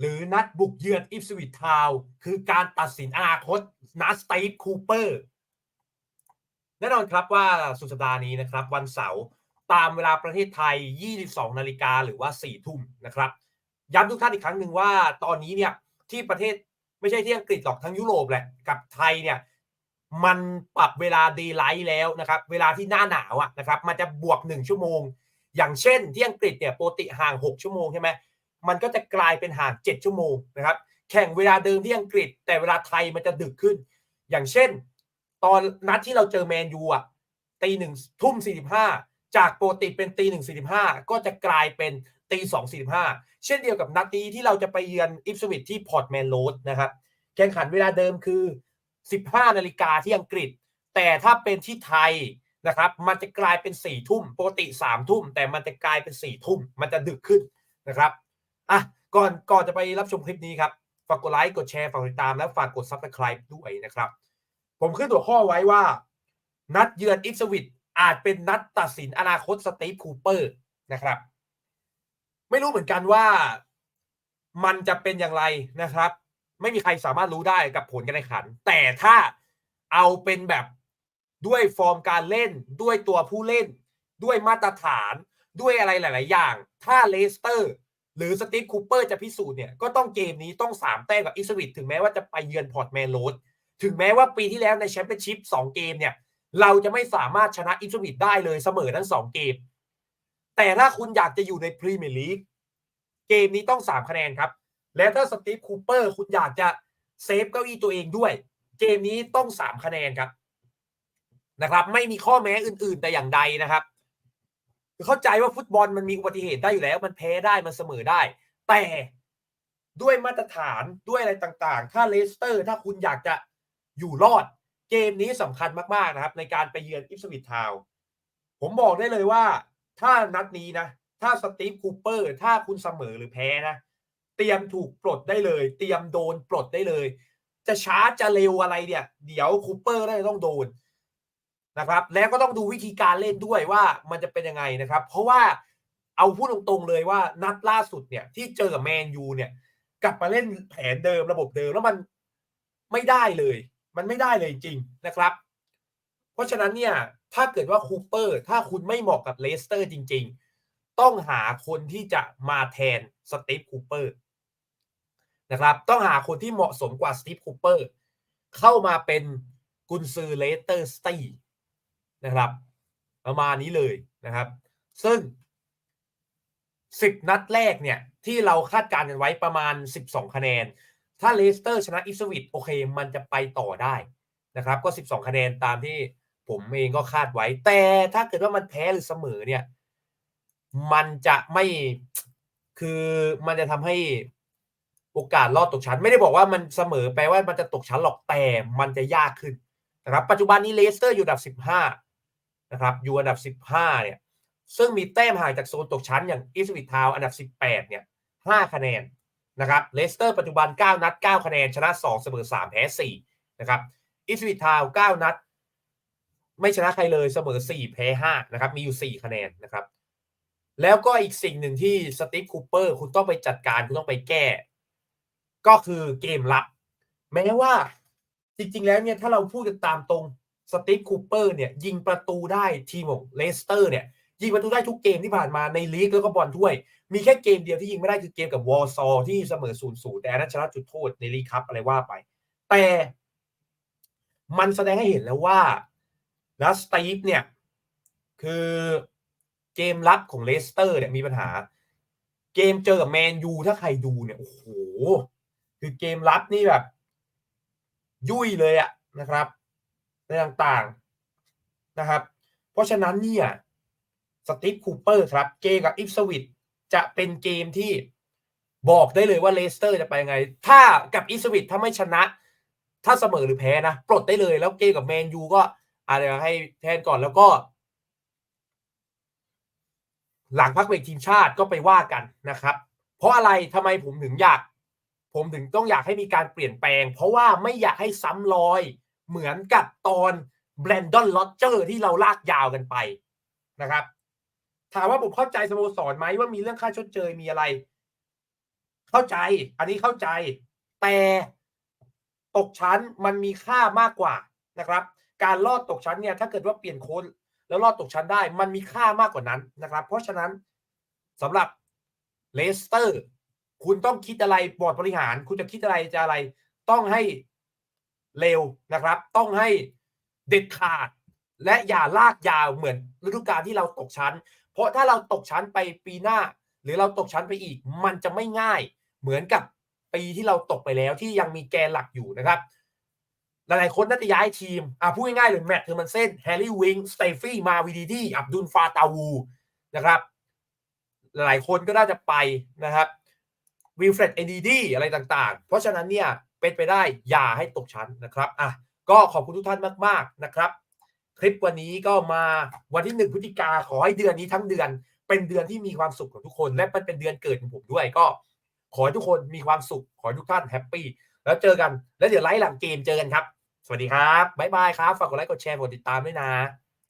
หรือนัดบุกเยือนอิฟสวิตทาวคือการตัดสินอนาคตนัดสตีฟคูเปอร์แน่นอนครับว่าสุดสัปดาห์นี้นะครับ วันเสาร์ตามเวลาประเทศไทย 22 นาฬิกาหรือว่า 4 ทุ่มนะครับ ย้ำทุกท่านอีกครั้งหนึ่งว่าตอนนี้เนี่ยที่ประเทศไม่ใช่ที่อังกฤษหรอกทั้งยุโรปแหละกับไทยเนี่ยมันปรับเวลาดีไลท์แล้วนะครับ เวลาที่หน้าหนาวอะนะครับ มันจะบวก 1 ชั่วโมง อย่างเช่นที่อังกฤษเนี่ยโปกติห่าง 6 ชั่วโมงใช่ไหม มันก็จะกลายเป็นห่าง 7 ชั่วโมงนะครับ แข่งเวลาเดิมที่อังกฤษ แต่เวลาไทยมันจะดึกขึ้น อย่างเช่น ตอนนัดที่เราเจอแมนยูอะตีหนึ่งทุ่มสี่สิบห้าจากโปกติเป็นตีหนึ่งสี่สิบห้าก็จะกลายเป็นตีสองสี่สิบห้าเช่นเดียวกับนัดนี้ที่เราจะไปเยือนอิฟสวิตที่พอร์ตแมนโรดนะครับ แข่งขันเวลาเดิมคือ 15 นาฬิกาที่อังกฤษ แต่ถ้าเป็นที่ไทยนะครับ มันจะกลายเป็น4ี่ทุ่มปกติ3ามทุ่ม แต่มันจะกลายเป็น4ี่ทุ่ม มันจะดึกขึ้นนะครับ อะก่อนก่อนจะไปรับชมคลิปนี้ครับฝากกดไลค์กดแชร์ฝากติดตามและฝากกด Subscribe ด้วยนะครับ ผมขึ้นตัวข้อไว้ว่า นัดเยือนอิสวิตอาจเป็นนัดตัดสินอนาคตสตีฟคูเปอร์นะครับ ไม่รู้เหมือนกันว่ามันจะเป็นอย่างไรนะครับ ไม่มีใครสามารถรู้ได้กับผลการแข่งขัน แต่ถ้าเอาเป็นแบบด้วยฟอร์มการเล่นด้วยตัวผู้เล่น ด้วยมาตรฐานด้วยอะไรหลาย ๆ อย่าง ถ้าเลสเตอร์ หรือสตีฟคูเปอร์จะพิสูจน์เนี่ยก็ต้องเกมนี้ต้องสามแต้มกับอิสวิตถึงแม้ว่าจะไปเยือนพอร์ตแมนโรดถึงแม้ว่าปีที่แล้วในแชมเปี้ยนชิพสองเกมเนี่ยเราจะไม่สามารถชนะอิสวิตได้เลยเสมอทั้งสองเกม แต่ถ้าคุณอยากจะอยู่ในพรีเมียร์ลีกเกมนี้ต้องสามคะแนนครับ และถ้าสตีฟคูเปอร์คุณอยากจะเซฟเก้าอี้ตัวเองด้วย เกมนี้ต้องสามคะแนนครับนะครับ ไม่มีข้อแม้อื่น ๆ แต่อย่างใดนะครับ เข้าใจว่าฟุตบอลมันมีอุบัติเหตุได้อยู่แล้ว มันแพ้ได้มันเสมอได้ แต่ด้วยมาตรฐานด้วยอะไรต่างๆ ถ้าเลสเตอร์ ถ้าคุณอยากจะอยู่รอด เกมนี้สำคัญมากๆนะครับ ในการไปเยือนอิฟสวิตทาวผมบอกได้เลยว่า ถ้านัดนี้นะ ถ้าสตีฟคูเปอร์ ถ้าคุณเสมอหรือแพ้นะ เตรียมถูกปลดได้เลย เตรียมโดนปลดได้เลย จะช้าจะเร็วอะไรเนี่ย เดี๋ยวคูเปอร์ได้ต้องโดน นะครับ แล้วก็ต้องดูวิธีการเล่นด้วยว่ามันจะเป็นยังไงนะครับ เพราะว่าเอาพูดตรงๆเลยว่านัดล่าสุดเนี่ย ที่เจอกับแมนยูเนี่ย กลับมาเล่นแผนเดิมระบบเดิมแล้วมันไม่ได้เลย มันไม่ได้เลยจริงนะครับ เพราะฉะนั้นเนี่ยถ้าเกิดว่าคูเปอร์ ถ้าคุณไม่เหมาะกับเลสเตอร์จริง ๆ ต้องหาคนที่จะมาแทนสตีฟคูเปอร์นะครับต้องหาคนที่เหมาะสมกว่าสตีฟคูเปอร์เข้ามาเป็นกุนซือเลสเตอร์สตี นะครับ ประมาณนี้เลยนะครับ ซึ่ง 10 นัดแรกเนี่ย ที่เราคาดการณ์กันไว้ประมาณ 12 คะแนน ถ้าเลสเตอร์ชนะอิสวิตโอเค มันจะไปต่อได้นะครับ ก็ 12 คะแนนตามที่ผมเองก็คาดไว้ แต่ถ้าเกิดว่ามันแพ้หรือเสมอเนี่ย มันจะไม่คือมันจะทำให้โอกาสรอดตกชั้น ไม่ได้บอกว่ามันเสมอแปลว่ามันจะตกชั้นหรอกแต่มันจะยากขึ้นนะครับ ปัจจุบันนี้เลสเตอร์อยู่อันดับ15 นะครับอยู่อันดับ 15 เนี่ย ซึ่งมีแต้มห่างจากโซนตกชั้นอย่างอิสวิตทาวอันดับ 18 เนี่ย 5 คะแนนนะครับเลสเตอร์ปัจจุบัน 9 นัด 9 คะแนน ชนะ 2 เสมอ 3 แพ้ 4 นะครับอิสวิตทาว 9 นัด ไม่ชนะใครเลยเสมอ 4 แพ้ 5 นะครับ มีอยู่ 4 คะแนนนะครับ แล้วก็อีกสิ่งหนึ่งที่สตีฟคูเปอร์คุณต้องไปจัดการ คุณต้องไปแก้ ก็คือเกมรับ แม้ว่าจริง ๆ แล้วเนี่ยถ้าเราพูดกันตามตรง สตีฟคูเปอร์เนี่ยยิงประตูได้ทีมของเลสเตอร์เนี่ยยิงประตูได้ทุกเกมที่ผ่านมาในลีกแล้วก็บอลถ้วย มีแค่เกมเดียวที่ยิงไม่ได้คือเกมกับวอร์ซอที่เสมอ0ูนย์ศูนย์แต่อันนั้นชนะจุดโทษในลีกครับอะไรว่าไป แต่มันแสดงให้เห็นแล้วว่าลัสตีฟเนี่ยคือเกมรับของเลสเตอร์เนี่ยมีปัญหา เกมเจอกับแมนยูถ้าใครดูเนี่ยโอ้โหคือเกมรับนี่แบบ ยุ่ยเลยอะนะครับ ต่างๆนะครับ เพราะฉะนั้นเนี่ยสตีฟคูเปอร์ครับเกมกับอิฟสวิตจะเป็นเกมที่บอกได้เลยว่าเลสเตอร์จะไปยังไง ถ้ากับอิฟสวิตถ้าไม่ชนะ ถ้าเสมอหรือแพ้นะปลดได้เลย แล้วเกมกับแมนยูก็อะไรให้แทนก่อนแล้วก็ หลังพักเบรกทีมชาติก็ไปว่ากันนะครับ เพราะอะไรทำไมผมถึงอยาก ผมถึงต้องอยากให้มีการเปลี่ยนแปลง เพราะว่าไม่อยากให้ซ้ำรอย เหมือนกับตอนแบรนดอนลอตเจอร์ที่เราลากยาวกันไปนะครับ ถามว่าผมเข้าใจสโมสรไหมว่ามีเรื่องค่าชดเชยมีอะไร เข้าใจ อันนี้เข้าใจ แต่ตกชั้นมันมีค่ามากกว่านะครับ การรอดตกชั้นเนี่ยถ้าเกิดว่าเปลี่ยนโค้ดแล้วรอดตกชั้นได้ มันมีค่ามากกว่านั้นนะครับ เพราะฉะนั้นสำหรับเลสเตอร์ คุณต้องคิดอะไรบอร์ดบริหาร คุณจะคิดอะไรจะอะไร ต้องให้ เร็วนะครับ ต้องให้เด็ดขาด และอย่าลากยาวเหมือนฤดูกาลที่เราตกชั้น เพราะถ้าเราตกชั้นไปปีหน้า หรือเราตกชั้นไปอีก มันจะไม่ง่ายเหมือนกับปีที่เราตกไปแล้วที่ยังมีแกนหลักอยู่นะครับหลายๆคนน่าจะย้ายทีม อะพูดง่ายๆเลยแมตต์เทอร์มันเซนแฮร์รี่วิงสเตฟี่มาวีดีดีอับดุลฟาตาวูนะครับ หลายคนก็น่าจะไปนะครับวิลเฟรดเอดีดีอะไรต่างๆ เพราะฉะนั้นเนี่ย เป็นไปได้อย่าให้ตกชั้นนะครับอะก็ขอบคุณทุกท่านมากๆนะครับ คลิปวันนี้ก็มาวันที่หนึ่งพฤศจิกาขอให้เดือนนี้ทั้งเดือน เป็นเดือนที่มีความสุขของทุกคน และมันเป็นเดือนเกิดของผมด้วยก็ ขอให้ทุกคนมีความสุขขอให้ทุกท่านแฮปปี้แล้วเจอกันแล้วเดี๋ยวไลฟ์หลังเกมเจอกันครับ สวัสดีครับบ๊ายบายครับฝากกดไลค์กดแชร์กดติดตามด้วยนะ